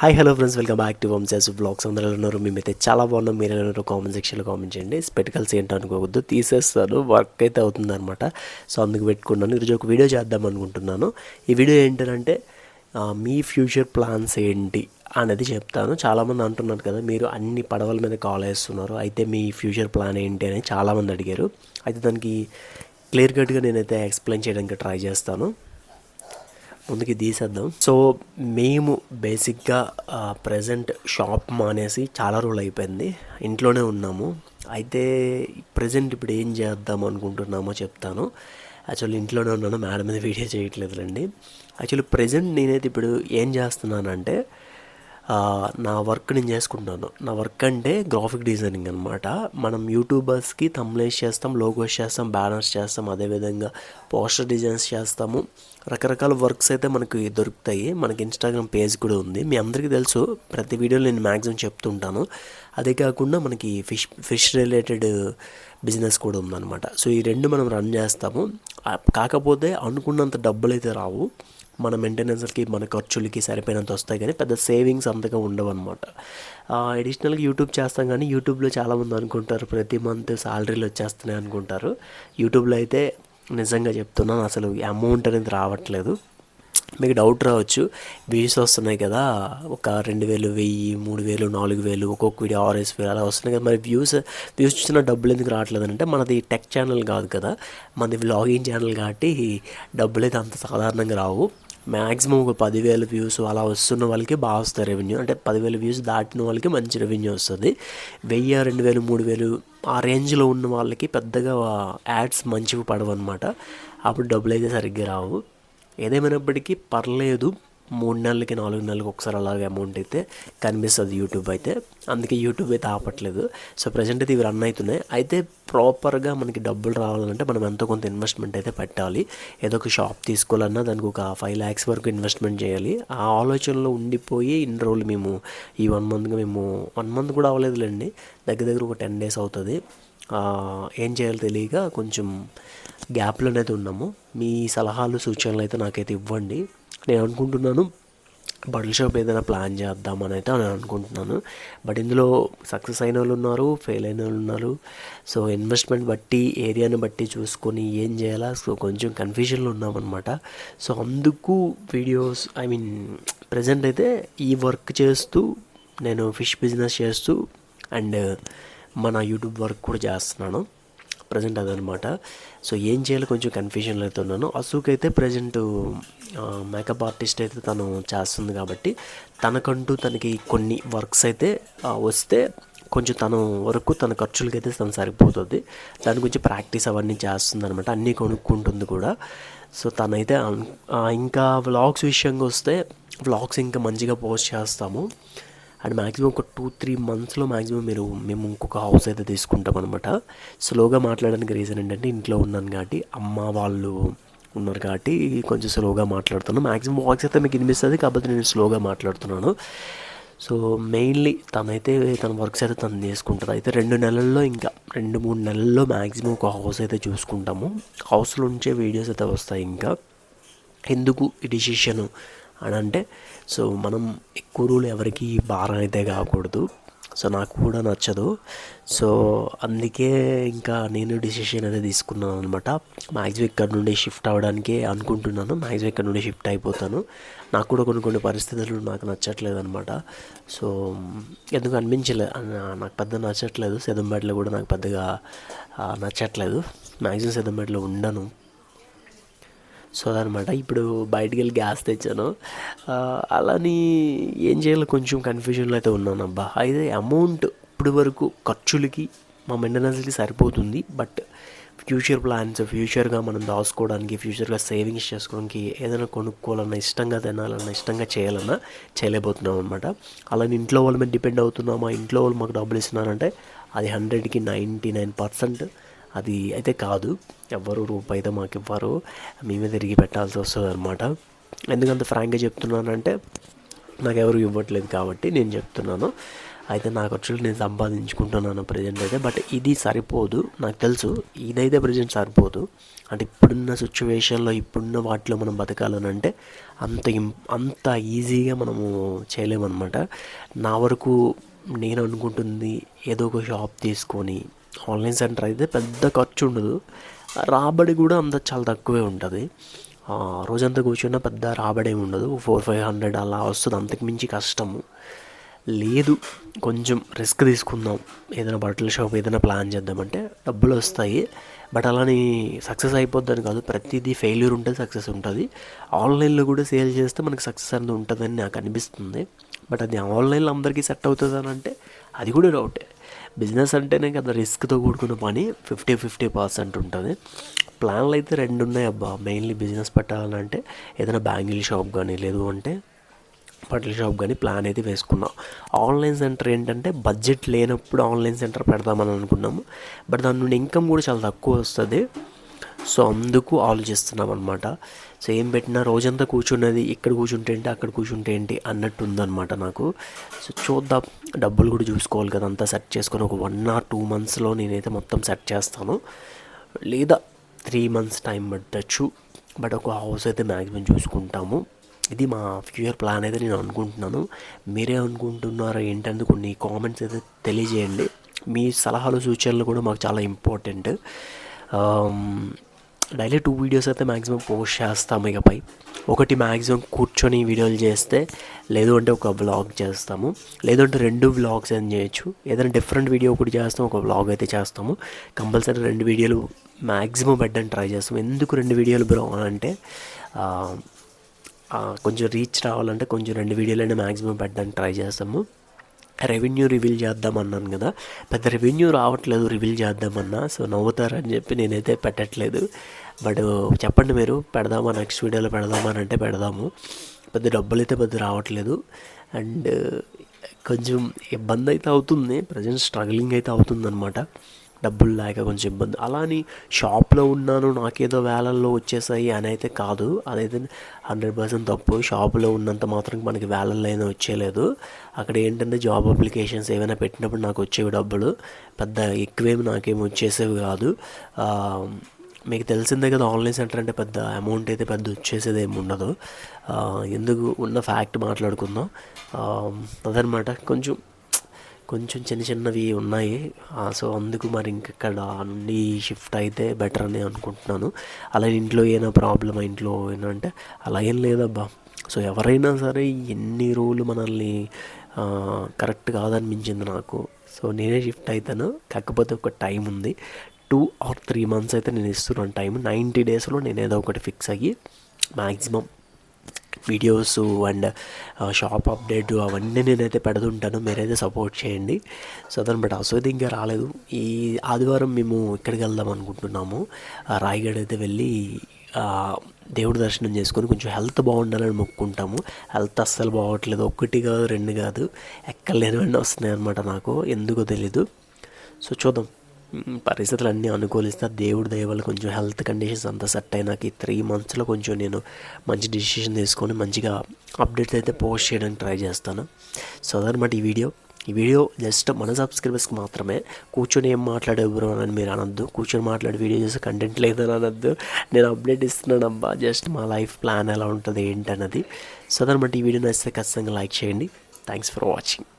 Hi hello friends welcome back to Vamsha's vlogs అందరూ ఉన్నారు? మేమైతే చాలా బాగున్నాం. మీరు ఉన్నారు కామెంట్ సెక్షన్లో కామెంట్ చేయండి. స్పెటికల్స్ ఏంటో అనుకోవద్దు తీసేస్తాను వర్క్ అయితే అవుతుంది అనమాట సో అందుకు పెట్టుకున్నాను. ఈరోజు ఒక వీడియో చేద్దాం అనుకుంటున్నాను. ఈ వీడియో ఏంటంటే మీ ఫ్యూచర్ ప్లాన్స్ ఏంటి అనేది చెప్తాను. చాలామంది అంటున్నారు కదా మీరు అన్ని పడవల మీద కాల్ వేస్తున్నారు. అయితే మీ ఫ్యూచర్ ప్లాన్ ఏంటి అని చాలామంది అడిగారు. అయితే దానికి క్లియర్ కట్గా నేనైతే ఎక్స్ప్లెయిన్ చేయడానికి ట్రై చేస్తాను. ముందుకి తీసేద్దాం. సో మేము బేసిక్గా ప్రజెంట్ షాప్ మానేసి చాలా రోజులు అయిపోయింది. ఇంట్లోనే ఉన్నాము. అయితే ప్రజెంట్ ఇప్పుడు ఏం చేద్దాం అనుకుంటున్నామో చెప్తాను. యాక్చువల్లీ ఇంట్లోనే ఉన్నాను. మేడం మీద వీడియో చేయట్లేదులండి. యాక్చువల్లీ ప్రజెంట్ నేనైతే ఇప్పుడు ఏం చేస్తున్నానంటే నా వర్క్ నేను చేసుకుంటాను. నా వర్క్ అంటే గ్రాఫిక్ డిజైనింగ్ అనమాట మనం యూట్యూబర్స్కి తమ్లేస్ చేస్తాం లోగోస్ చేస్తాం బ్యానర్స్ చేస్తాం అదేవిధంగా పోస్టర్ డిజైన్స్ చేస్తాము. రకరకాల వర్క్స్ అయితే మనకి దొరుకుతాయి. మనకి ఇన్స్టాగ్రామ్ పేజ్ కూడా ఉంది. మీ అందరికీ తెలుసు ప్రతి వీడియోలో నేను మ్యాక్సిమం చెప్తుంటాను. అదే కాకుండా మనకి ఫిష్ ఫిష్ రిలేటెడ్ బిజినెస్ కూడా ఉందన్నమాట. సో ఈ రెండు మనం రన్ చేస్తాము. కాకపోతే అనుకున్నంత డబ్బులు అయితే రావు. మన మెయింటెనెన్స్కి మన ఖర్చులకి సరిపోయినంత వస్తాయి కానీ పెద్ద సేవింగ్స్ అంతగా ఉండవు అనమాట అడిషనల్గా యూట్యూబ్ చేస్తాం కానీ యూట్యూబ్లో చాలామంది అనుకుంటారు ప్రతి మంత్ శాలరీలు వచ్చేస్తున్నాయి అనుకుంటారు. యూట్యూబ్లో అయితే నిజంగా చెప్తున్నాను అసలు అమౌంట్ అనేది రావట్లేదు. మీకు డౌట్ రావచ్చు వ్యూస్ వస్తున్నాయి కదా ఒక రెండు వేలు వెయ్యి మూడు వేలు నాలుగు వేలు ఒక్కొక్క వీడియో ఆర్ఎస్ వేలు అలా వస్తున్నాయి కదా. మరి వ్యూస్ వ్యూస్ చూసిన డబ్బులు ఎందుకు రావట్లేదు అంటే మనది టెక్ ఛానల్ కాదు కదా. మనది వ్లాగింగ్ ఛానల్ కాబట్టి డబ్బులు అయితే అంత సాధారణంగా రావు. మ్యాక్సిమం ఒక పదివేల వ్యూస్ అలా వస్తున్న వాళ్ళకి బాగా వస్తుంది రెవెన్యూ. అంటే పదివేల వ్యూస్ దాటిన వాళ్ళకి మంచి రెవెన్యూ వస్తుంది. వెయ్యి రెండు వేలు మూడు వేలు ఆ రేంజ్లో ఉన్న వాళ్ళకి పెద్దగా యాడ్స్ మంచివి పడవు అనమాట అప్పుడు డబ్బులు అయితే సరిగ్గా రావు. ఏదేమైనప్పటికీ పర్లేదు. మూడు నెలలకి నాలుగు నెలలకి ఒకసారి అలాగే అమౌంట్ అయితే కనిపిస్తుంది యూట్యూబ్ అయితే. అందుకే యూట్యూబ్ అయితే ఆపట్లేదు. సో ప్రజెంట్ అయితే ఇవి రన్ అవుతున్నాయి. అయితే ప్రాపర్గా మనకి డబ్బులు రావాలంటే మనం ఎంతో కొంత ఇన్వెస్ట్మెంట్ అయితే పెట్టాలి. ఏదో ఒక షాప్ తీసుకోవాలన్నా దానికి ఒక ఫైవ్ ల్యాక్స్ వరకు ఇన్వెస్ట్మెంట్ చేయాలి. ఆ ఆలోచనలో ఉండిపోయి ఇన్ని రోజులు మేము ఈ వన్ మంత్గా మేము వన్ మంత్ కూడా అవ్వలేదులేండి. దగ్గర దగ్గర ఒక టెన్ డేస్ అవుతుంది. ఏం చేయాలో తెలియక కొంచెం గ్యాప్లోనైతే ఉన్నాము. మీ సలహాలు సూచనలు అయితే నాకైతే ఇవ్వండి. నేను అనుకుంటున్నాను బట్టల షాప్ ఏదైనా ప్లాన్ చేద్దామని అయితే నేను అనుకుంటున్నాను. బట్ ఇందులో సక్సెస్ అయిన వాళ్ళు ఉన్నారు ఫెయిల్ అయిన వాళ్ళు ఉన్నారు. సో ఇన్వెస్ట్మెంట్ బట్టి ఏరియాని బట్టి చూసుకొని ఏం చేయాలా? సో కొంచెం కన్ఫ్యూజన్లో ఉన్నామన్నమాట. సో అందుకు వీడియోస్ ఐ మీన్ ప్రజెంట్ అయితే ఈ వర్క్ చేస్తూ నేను ఫిష్ బిజినెస్ చేస్తూ అండ్ మన యూట్యూబ్ వర్క్ కూడా చేస్తున్నాను. ప్రజెంట్ అదనమాట. సో ఏం చేయాలో కొంచెం కన్ఫ్యూజన్లో అయితే ఉన్నాను. అసూక్ అయితే ప్రజెంట్ మేకప్ ఆర్టిస్ట్ అయితే తను చేస్తుంది కాబట్టి తనకంటూ తనకి కొన్ని వర్క్స్ అయితే వస్తే కొంచెం తను వరకు తన ఖర్చులకి అయితే తను సరిపోతుంది. దాని గురించి ప్రాక్టీస్ అవన్నీ చేస్తుంది అనమాట అన్నీ కొనుక్కుంటుంది కూడా. సో తనైతే ఇంకా వ్లాగ్స్ విషయంగా వస్తే వ్లాగ్స్ ఇంకా మంచిగా పోస్ట్ చేస్తాము. అండ్ మ్యాక్సిమం ఒక టూ త్రీ మంత్స్లో మ్యాక్సిమం మీరు మేము ఇంకొక హౌస్ అయితే తీసుకుంటాం అనమాట స్లోగా మాట్లాడడానికి రీజన్ ఏంటంటే ఇంట్లో ఉన్నాను కాబట్టి అమ్మ వాళ్ళు ఉన్నారు కాబట్టి కొంచెం స్లోగా మాట్లాడుతున్నాను. మ్యాక్సిమం వాయిస్ అయితే మీకు వినిపిస్తుంది కాబట్టి నేను స్లోగా మాట్లాడుతున్నాను. సో మెయిన్లీ తనైతే తన వర్క్స్ అయితే తను చేసుకుంటుంది అయితే రెండు నెలల్లో ఇంకా రెండు మూడు నెలల్లో మ్యాక్సిమం ఒక హౌస్ అయితే చూసుకుంటాము. హౌస్లో ఉంచే వీడియోస్ అయితే వస్తాయి ఇంకా. ఎందుకు ఈ డిసిషను అని అంటే సో మనం ఎక్కువ రోజులు ఎవరికి భారం అయితే కాకూడదు. సో నాకు కూడా నచ్చదు. సో అందుకే ఇంకా నేను డిసిషన్ అయితే తీసుకున్నాను అనమాట మ్యాక్సిమం ఇక్కడ నుండి షిఫ్ట్ అవ్వడానికే అనుకుంటున్నాను. మ్యాక్సిమం ఇక్కడ నుండి షిఫ్ట్ అయిపోతాను. నాకు కూడా కొన్ని కొన్ని పరిస్థితులు నాకు నచ్చట్లేదు అనమాట సో ఎందుకు అనిపించలేదు నాకు పెద్ద నచ్చట్లేదు. సెదంబేటలో కూడా నాకు పెద్దగా నచ్చట్లేదు. మ్యాక్సిమం సెదంబేటలో ఉండను. సో అదనమాట. ఇప్పుడు బయటికి వెళ్ళి గ్యాస్ తెచ్చాను. అలాని ఏం చేయాలో కొంచెం కన్ఫ్యూజన్లో అయితే ఉన్నాను అబ్బా. అయితే అమౌంట్ ఇప్పుడు వరకు ఖర్చులకి మా మెయింటెనెన్స్కి సరిపోతుంది. బట్ ఫ్యూచర్ ప్లాన్స్ ఫ్యూచర్గా మనం దాచుకోవడానికి ఫ్యూచర్గా సేవింగ్స్ చేసుకోవడానికి ఏదైనా కొనుక్కోవాలన్నా ఇష్టంగా తినాలన్నా ఇష్టంగా చేయాలన్నా చేయలేకపోతున్నాం అనమాట అలానే ఇంట్లో వాళ్ళ మీద డిపెండ్ అవుతున్నామా ఇంట్లో వాళ్ళు మాకు డబ్బులు ఇస్తున్నారంటే అది హండ్రెడ్కి నైంటీ నైన్ పర్సెంట్ అది అయితే కాదు. ఎవ్వరు రూపాయి అయితే మాకు ఇవ్వరు మేమే తిరిగి పెట్టాల్సి వస్తుంది అనమాట ఎందుకంత ఫ్రాంక్గా చెప్తున్నానంటే నాకు ఎవరు ఇవ్వట్లేదు కాబట్టి నేను చెప్తున్నాను. అయితే నాకు వచ్చి నేను సంపాదించుకుంటున్నాను ప్రజెంట్ అయితే. బట్ ఇది సరిపోదు. నాకు తెలుసు ఇదైతే ప్రజెంట్ సరిపోదు. అంటే ఇప్పుడున్న సిచ్యువేషన్లో ఇప్పుడున్న వాటిలో మనం బతకాలని అంటే అంత అంత ఈజీగా మనము చేయలేమన్నమాట. నా వరకు నేను అనుకుంటుంది ఏదో ఒక షాప్ తీసుకొని ఆన్లైన్ సెంటర్ అయితే పెద్ద ఖర్చు ఉండదు. రాబడి కూడా అంత చాలా తక్కువే ఉంటుంది. ఆ, రోజంతా కూర్చున్నా పెద్ద రాబడి ఏమి ఉండదు. ఫోర్ ఫైవ్ హండ్రెడ్ అలా వస్తుంది. అంతకు మించి కష్టము. లేదు. కొంచెం రిస్క్ తీసుకుందాం. ఏదైనా బట్టల షాప్ ఏదైనా ప్లాన్ చేద్దామంటే డబ్బులు వస్తాయి. బట్ అలాని సక్సెస్ అయిపోద్దని కాదు. ప్రతిదీ ఫెయిల్యూర్ ఉంటుంది సక్సెస్ ఉంటుంది. ఆన్లైన్లో కూడా సేల్ చేస్తే మనకు సక్సెస్ అనేది ఉంటుందని నాకు అనిపిస్తుంది. బట్ అది ఆన్లైన్లో అందరికీ సెట్ అవుతుంది అని అంటే అది కూడా డౌటే. బిజినెస్ అంటేనే కదా రిస్క్తో కూడుకున్న పని ఫిఫ్టీ ఫిఫ్టీ పర్సెంట్ ఉంటుంది. ప్లాన్లు అయితే రెండు ఉన్నాయి అబ్బా. మెయిన్లీ బిజినెస్ పెట్టాలంటే ఏదైనా బ్యాంగిల్ షాప్ కానీ లేదు అంటే బట్టల షాప్ కానీ ప్లాన్ అయితే వేసుకున్నాం. ఆన్లైన్ సెంటర్ ఏంటంటే బడ్జెట్ లేనప్పుడు ఆన్లైన్ సెంటర్ పెడదామని అనుకున్నాము. బట్ దాని నుండి ఇన్కమ్ కూడా చాలా తక్కువ వస్తుంది. సో అందుకు ఆలోచిస్తున్నాం అనమాట సో ఏం పెట్టినా రోజంతా కూర్చున్నది ఇక్కడ కూర్చుంటే ఏంటి అక్కడ కూర్చుంటే ఏంటి అన్నట్టు ఉందన్నమాట నాకు. సో చూద్దాం డబ్బులు కూడా చూసుకోవాలి కదా అంతా సెట్ చేసుకొని ఒక వన్ ఆర్ టూ మంత్స్లో నేనైతే మొత్తం సెట్ చేస్తాను. లేదా త్రీ మంత్స్ టైం పట్టచ్చు బట్ ఒక హౌస్ అయితే మ్యాక్సిమం చూసుకుంటాము. ఇది మా ఫ్యూచర్ ప్లాన్ అయితే నేను అనుకుంటున్నాను. మీరే అనుకుంటున్నారో ఏంటంటే కొన్ని కామెంట్స్ అయితే తెలియజేయండి. మీ సలహాలు సూచనలు కూడా మాకు చాలా ఇంపార్టెంట్. డైలీ టూ వీడియోస్ అయితే మ్యాక్సిమం పోస్ట్ చేస్తాము ఇకపై. ఒకటి మ్యాక్సిమం కూర్చొని వీడియోలు చేస్తే లేదు అంటే ఒక వ్లాగ్ చేస్తాము. లేదంటే రెండు వ్లాగ్స్ అని చేయొచ్చు. ఏదైనా డిఫరెంట్ వీడియో ఒకటి చేస్తాం ఒక వ్లాగ్ అయితే చేస్తాము. కంపల్సరీ రెండు వీడియోలు మ్యాక్సిమం పెట్టడానికి ట్రై చేస్తాం ఎందుకు రెండు వీడియోలు బ్రో అని అంటే కొంచెం రీచ్ రావాలంటే కొంచెం రెండు వీడియోలైనా మ్యాక్సిమం పెట్టడానికి ట్రై చేస్తాము. రెవెన్యూ రివీల్ చేద్దామన్నాను కదా. పెద్ద రెవెన్యూ రావట్లేదు రివీల్ చేద్దామన్నా. సో నవ్వుతారని చెప్పి నేనైతే పెట్టట్లేదు. బట్ చెప్పండి మీరు పెడదామా నెక్స్ట్ వీడియోలో పెడదామా అని అంటే పెడదాము. పెద్ద డబ్బులు అయితే పెద్ద రావట్లేదు. అండ్ కొంచెం ఇబ్బంది అయితే అవుతుంది. ప్రజెంట్ స్ట్రగ్లింగ్ అయితే అవుతుందన్నమాట. డబ్బులు లేక కొంచెం ఇబ్బంది. అలా అని షాప్లో ఉన్నాను నాకేదో వేలల్లో వచ్చేసాయి అని అయితే కాదు. అదైతే హండ్రెడ్ పర్సెంట్ తప్పు. షాపులో ఉన్నంత మాత్రం మనకి వేలల్లో అయినా వచ్చేయలేదు. అక్కడ ఏంటంటే జాబ్ అప్లికేషన్స్ ఏమైనా పెట్టినప్పుడు నాకు వచ్చేవి డబ్బులు. పెద్ద ఎక్కువేమి నాకేమి వచ్చేసేవి కాదు. మీకు తెలిసిందే కదా ఆన్లైన్ సెంటర్ అంటే పెద్ద అమౌంట్ అయితే పెద్ద వచ్చేసేది ఏమి ఉండదు. ఎందుకు? ఉన్న ఫ్యాక్ట్ మాట్లాడుకుందాం. అదనమాట కొంచెం కొంచెం చిన్న చిన్నవి ఉన్నాయి. సో అందుకు మరి ఇంకెక్కడ నుండి షిఫ్ట్ అయితే బెటర్ అని అనుకుంటున్నాను. అలా ఇంట్లో ఏమైనా ప్రాబ్లమ్ ఇంట్లో ఏంటంటే అలా ఏం లేదబ్బా. సో ఎవరైనా సరే ఎన్ని రోజులు మనల్ని కరెక్ట్ కాదనిపించింది నాకు. సో నేనే షిఫ్ట్ అవుతాను కాకపోతే ఒక టైం ఉంది. టూ ఆర్ త్రీ మంత్స్ అయితే నేను ఇస్తున్నాను టైం నైంటీ డేస్లో నేను ఏదో ఒకటి ఫిక్స్ అయ్యి maximum videos and shop update అవన్నీ నేనైతే పెడుతుంటాను. మీరైతే సపోర్ట్ చేయండి. సో దాన్ని బట్ అసలు ఇంకా రాలేదు. ఈ ఆదివారం మేము ఇక్కడికి వెళ్దాం అనుకుంటున్నాము. రాయగఢ్ అయితే వెళ్ళి దేవుడి దర్శనం చేసుకొని కొంచెం హెల్త్ బాగుండాలని మొక్కుంటాము. హెల్త్ అస్సలు బాగోట్లేదు. ఒక్కటి కాదు రెండు కాదు. ఎక్కలేనివన్నీ వస్తున్నాయి అనమాట నాకు. ఎందుకో తెలీదు. సో చూద్దాం. పరిస్థితులు అన్నీ అనుకూలిస్తే దేవుడి దయవల్ల కొంచెం హెల్త్ కండిషన్స్ అంతా సెట్ అయినాక ఈ త్రీ మంత్స్లో కొంచెం నేను మంచి డిసిషన్ తీసుకొని మంచిగా అప్డేట్స్ అయితే పోస్ట్ చేయడానికి ట్రై చేస్తాను. సో అదనమాట ఈ వీడియో ఈ వీడియో జస్ట్ మన సబ్స్క్రైబర్స్కి మాత్రమే. కూర్చొని ఏం మాట్లాడే బ్రో అని మీరు అనొద్దు. కూర్చొని మాట్లాడే వీడియో చేసే కంటెంట్ లేదని అనొద్దు. నేను అప్డేట్ ఇస్తున్నాను అబ్బా. జస్ట్ మా లైఫ్ ప్లాన్ ఎలా ఉంటుంది ఏంటన్నది సో అదనమాట ఈ వీడియో నచ్చితే ఖచ్చితంగా లైక్ చేయండి. Thanks for watching